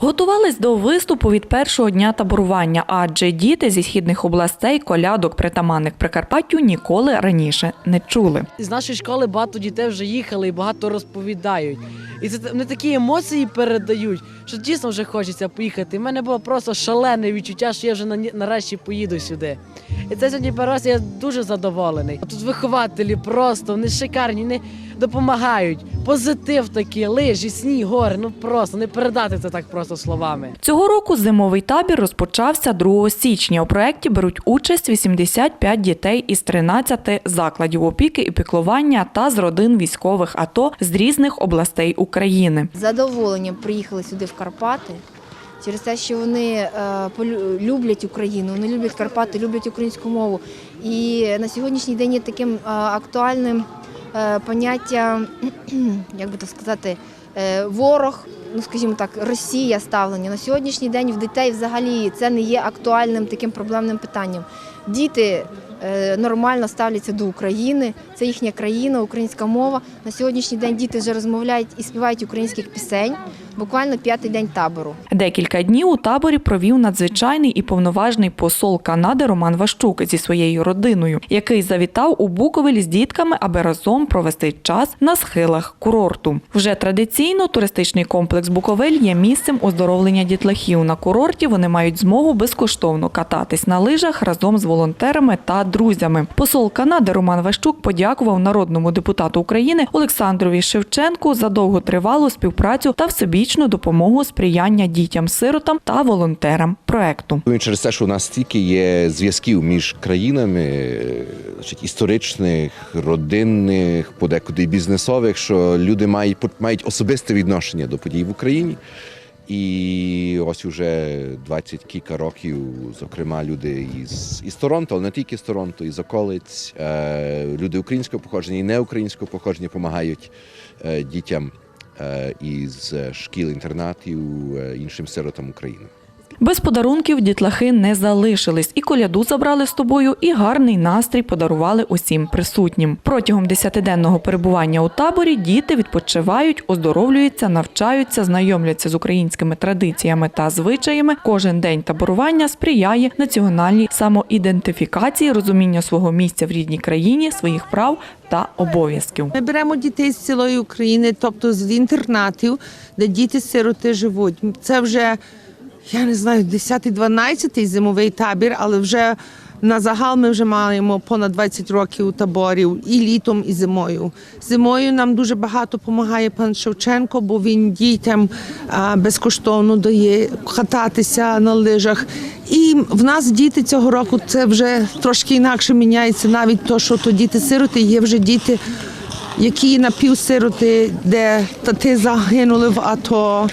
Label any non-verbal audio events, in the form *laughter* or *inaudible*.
Готувались до виступу від першого дня таборування, адже діти зі східних областей колядок притаманних Прикарпаттю ніколи раніше не чули. З нашої школи багато дітей вже їхали і багато розповідають. І це вони такі емоції передають, що дійсно вже хочеться поїхати. У мене було просто шалене відчуття, що я вже на- нарешті поїду сюди. І це сьогодні перший раз я дуже задоволений. Тут вихователі просто вони шикарні, вони допомагають. Позитив такий, лижі, сніг, гори. Ну просто не передати це так просто словами. Цього року зимовий табір розпочався 2 січня. У проєкті беруть участь 85 дітей із 13 закладів опіки і піклування та з родин військових АТО з різних областей України. з задоволенням приїхали сюди в Карпати. Через те, що вони е, люблять Україну, вони люблять Карпати, люблять українську мову. І на сьогоднішній день є таким е, актуальним поняття, *clears throat* як би так сказати, е, ворог, ну скажімо так, Росія ставлення. На сьогоднішній день в дітей взагалі це не є актуальним таким проблемним питанням. Діти е, нормально ставляться до України, це їхня країна, українська мова. На сьогоднішній день діти вже розмовляють і співають українських пісень. Буквально п'ятий день табору. Декілька днів у таборі провів надзвичайний і повноважний посол Канади Роман Ващук зі своєю родиною, який завітав у Буковель з дітками, аби разом провести час на схилах курорту. Вже традиційно туристичний комплекс Буковель є місцем оздоровлення дітлахів. На курорті вони мають змогу безкоштовно кататись на лижах разом з волонтерами та друзями. Посол Канади Роман Ващук подякував народному депутату України Олександрові Шевченку за довготривалу співпрацю та всебічну допомогу сприяння дітям-сиротам та волонтерам проекту. Ну, Через те, що у нас стільки є зв'язків між країнами, е, значить, історичних, родинних, подекуди бізнесових, що люди мають, мають особисте відношення до подій в Україні. І ось уже 20 кілька років, зокрема, люди із, із Торонто, але не тільки з Торонто, із околиць, е, люди українського походження і неукраїнського походження допомагають е, дітям е, із шкіл-інтернатів, е, іншим сиротам України. Без подарунків дітлахи не залишились, і коляду забрали з тобою, і гарний настрій подарували усім присутнім. Протягом десятиденного перебування у таборі діти відпочивають, оздоровлюються, навчаються, знайомляться з українськими традиціями та звичаями. Кожен день таборування сприяє національній самоідентифікації, розуміння свого місця в рідній країні, своїх прав та обов'язків. Ми беремо дітей з цілої України, тобто з інтернатів, де діти-сироти живуть. Це вже, я не знаю, 10-12 зимовий табір, але вже на загал ми вже маємо понад 20 років таборів і літом, і зимою. Зимою нам дуже багато допомагає пан Шевченко, бо він дітям безкоштовно дає кататися на лижах. І в нас діти цього року це вже трошки інакше міняється. Навіть то, що то діти-сироти, є вже діти, які напівсироти, де тати загинули в АТО.